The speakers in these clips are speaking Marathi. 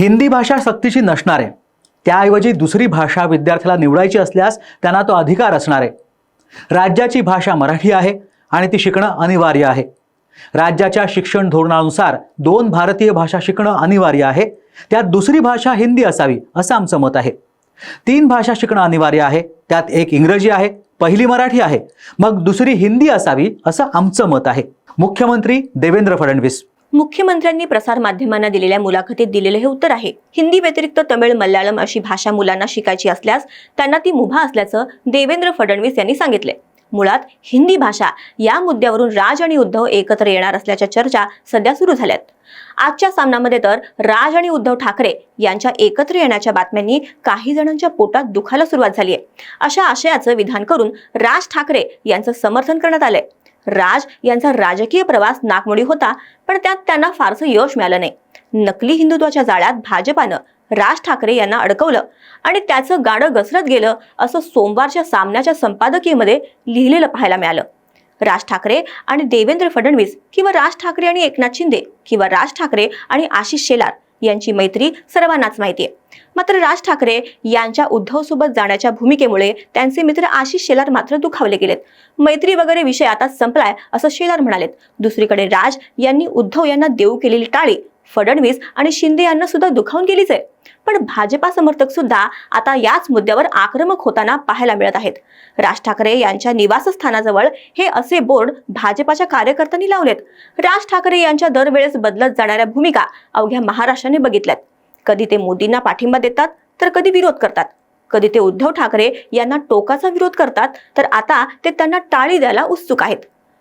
हिंदी भाषा सक्तीची नसणार आहे त्याऐवजी दुसरी भाषा विद्यार्थ्याला निवडायची असल्यास त्यांना तो अधिकार असणार. आहे राज्याची भाषा मराठी आहे आणि ती शिकणं अनिवार्य आहे. राज्याच्या शिक्षण धोरणानुसार दोन भारतीय भाषा शिकणं अनिवार्य आहे त्यात दुसरी भाषा हिंदी असावी असं आमचं मत आहे. तीन भाषा शिकणं अनिवार्य आहे त्यात एक इंग्रजी आहे पहिली मराठी आहे मग दुसरी हिंदी असावी असं आमचं मत आहे. मुख्यमंत्री देवेंद्र फडणवीस. मुख्यमंत्र्यांनी प्रसारमाध्यमांना दिलेल्या मुलाखतीत दिलेले हे उत्तर आहे. हिंदी व्यतिरिक्त तमिळ मल्याळम अशी भाषा मुलांना शिकायची असल्यास त्यांना ती मुभा असल्याचं देवेंद्र फडणवीस यांनी सांगितले. मुळात हिंदी भाषा या मुद्द्यावरून राज आणि उद्धव एकत्र येणार असल्याच्या चर्चा सध्या सुरू झाल्यात. आजच्या सामन्यामध्ये तर राज आणि उद्धव ठाकरे यांच्या एकत्र येण्याच्या बातम्यांनी काही जणांच्या पोटात दुखायला सुरुवात झाली आहे अशा आशयाचं विधान करून राज ठाकरे यांचं समर्थन करण्यात आलंय. राज यांचा राजकीय प्रवास नागमोडी होता पण त्यात त्यांना फारसं यश मिळालं नाही. नकली हिंदुत्वाच्या जाळ्यात भाजपानं राज ठाकरे यांना अडकवलं आणि त्याचं गाडं घसरत गेलं असं सोमवारच्या सामन्याच्या संपादकीयमध्ये लिहिलेलं पाहायला मिळालं. राज ठाकरे आणि देवेंद्र फडणवीस किंवा राज ठाकरे आणि एकनाथ शिंदे किंवा राज ठाकरे आणि आशिष शेलार यांची मैत्री सर्वांनाच माहिती आहे. मात्र राज ठाकरे यांच्या उद्धव सोबत जाण्याच्या भूमिकेमुळे त्यांचे मित्र आशिष शेलार मात्र दुखावले गेलेत. मैत्री वगैरे विषय आता संपलाय असं शेलार म्हणालेत. दुसरीकडे राज यांनी उद्धव यांना देऊ केलेली टाळी फडणवीस आणि शिंदे यांना सुद्धा दुखावून गेलीच आहे. पण भाजपा समर्थक सुद्धा आता याच मुद्द्यावर आक्रमक होताना पाहायला मिळत आहेत. राज ठाकरे यांच्या निवासस्थानाजवळ हे असे बोर्ड भाजपाच्या कार्यकर्त्यांनी लावलेत. राज ठाकरे यांच्या दरवेळेस बदलत जाणाऱ्या भूमिका अवघ्या महाराष्ट्राने बघितल्यात. कधी ते मोदींना पाठिंबा देतात तर कधी विरोध करतात. कधी ते उद्धव ठाकरे यांना टोकाचा विरोध करतात तर आता ते त्यांना टाळी द्यायला उत्सुक आहेत.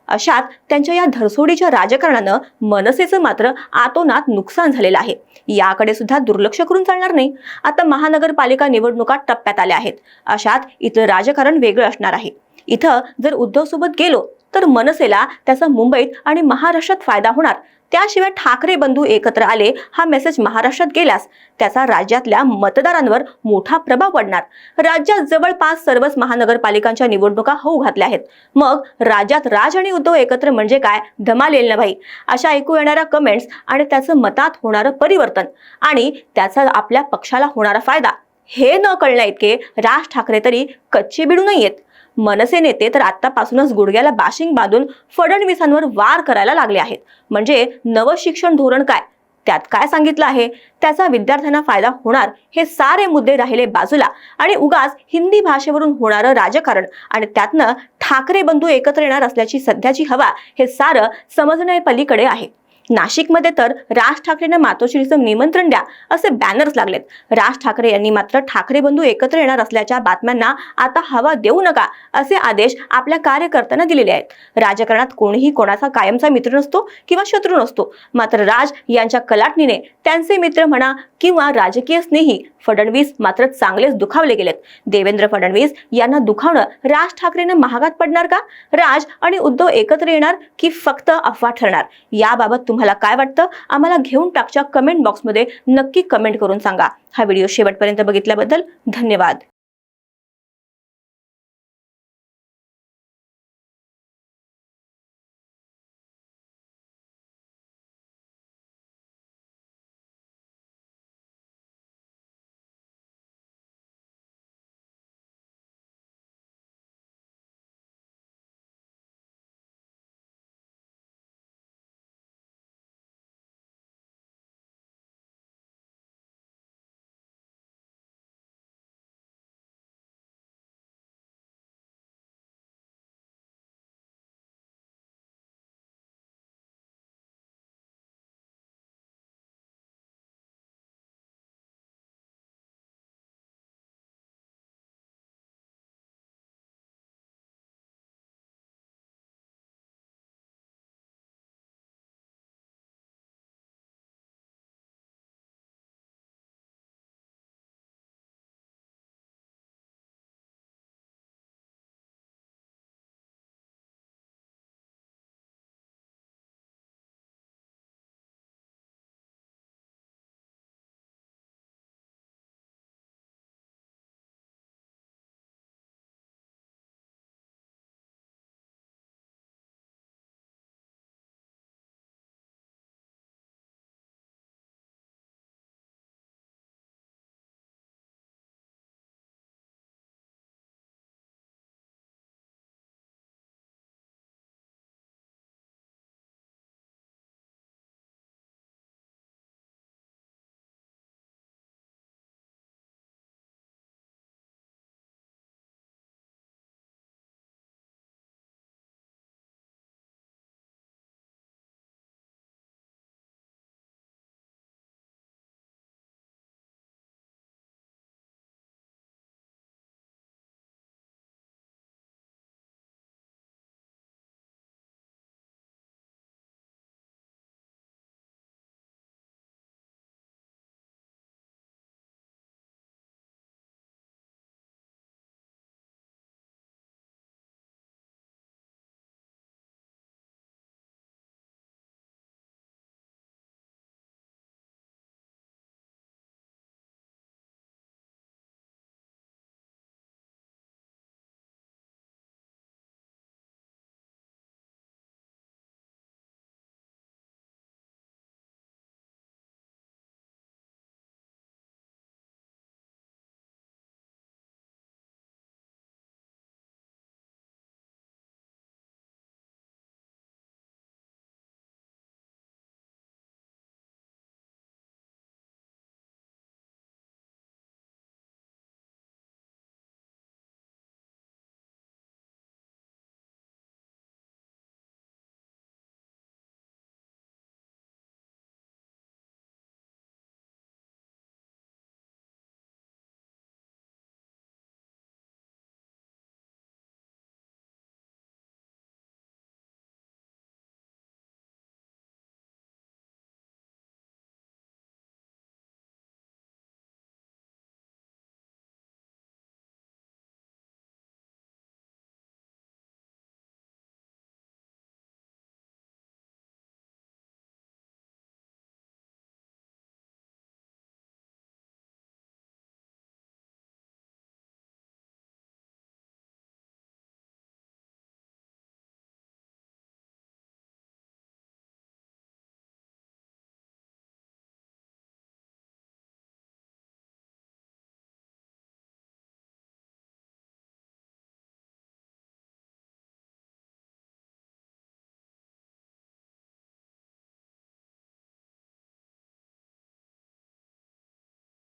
अशात त्यांच्या या धरसोडीच्या राजकारणानं मनसेचं मात्र आतोनात नुकसान झालेलं आहे. याकडे सुद्धा दुर्लक्ष करून चालणार नाही. आता महानगरपालिका निवडणुका टप्प्यात आल्या आहेत. अशात इथलं राजकारण वेगळं असणार आहे. इथं जर उद्धव सोबत गेलो तर मनसेला त्याचा मुंबईत आणि महाराष्ट्रात फायदा होणार त्याशिवाय ठाकरे बंधू एकत्र आले हा मेसेज महाराष्ट्रात गेल्यास त्याचा राज्यातल्या मतदारांवर मोठा प्रभाव पडणार. राज्यात जवळपास सर्वच महानगरपालिकांच्या निवडणुका होऊ घातल्या आहेत. मग राज्यात राज आणि उद्धव एकत्र म्हणजे काय? धमाल येईल ना भाई? अशा ऐकू येणाऱ्या कमेंट्स आणि त्याचं मतात होणारं परिवर्तन आणि त्याचा आपल्या पक्षाला होणारा फायदा हे न कळण्या इतके राज ठाकरे तरी कच्चे बिडू नाहीयेत. मनसे नेते तर आतापासूनच गुडघ्याला बाशिंग बांधून फडणवीसांवर वार करायला लागले आहेत. म्हणजे नवं शिक्षण धोरण काय? त्यात काय सांगितलं आहे? त्याचा विद्यार्थ्यांना फायदा होणार हे सारे मुद्दे राहिले बाजूला. आणि उगाच हिंदी भाषेवरून होणारं राजकारण आणि त्यातनं ठाकरे बंधू एकत्र येणार असल्याची सध्याची हवा हे सारं समजण्यापलीकडे आहे. नाशिकमध्ये तर राज ठाकरेंना मातोश्रीचं निमंत्रण द्या असे बॅनर्स लागलेत. राज ठाकरे यांनी मात्र ठाकरे बंधू एकत्र येणार असल्याच्या बातम्यांना आता हवा देऊ नका असे आदेश आपल्या कार्यकर्त्यांना दिलेले आहेत. राजकारणात कोणीही कोणाचा कायमचा मित्र नसतो किंवा शत्रू नसतो. मात्र राज यांच्या कलाटणीने त्यांचे मित्र म्हणा किंवा राजकीय स्नेही फडणवीस मात्र चांगलेच दुखावले गेलेत. देवेंद्र फडणवीस यांना दुखावणं राज ठाकरेंना महागात पडणार का? राज आणि उद्धव एकत्र येणार की फक्त अफवा ठरणार? याबाबत तुम्हाला काय वाटतं? आम्हाला घेऊन टाकच्या कमेंट बॉक्समध्ये नक्की कमेंट करून सांगा. हा व्हिडिओ शेवटपर्यंत बघितल्याबद्दल धन्यवाद.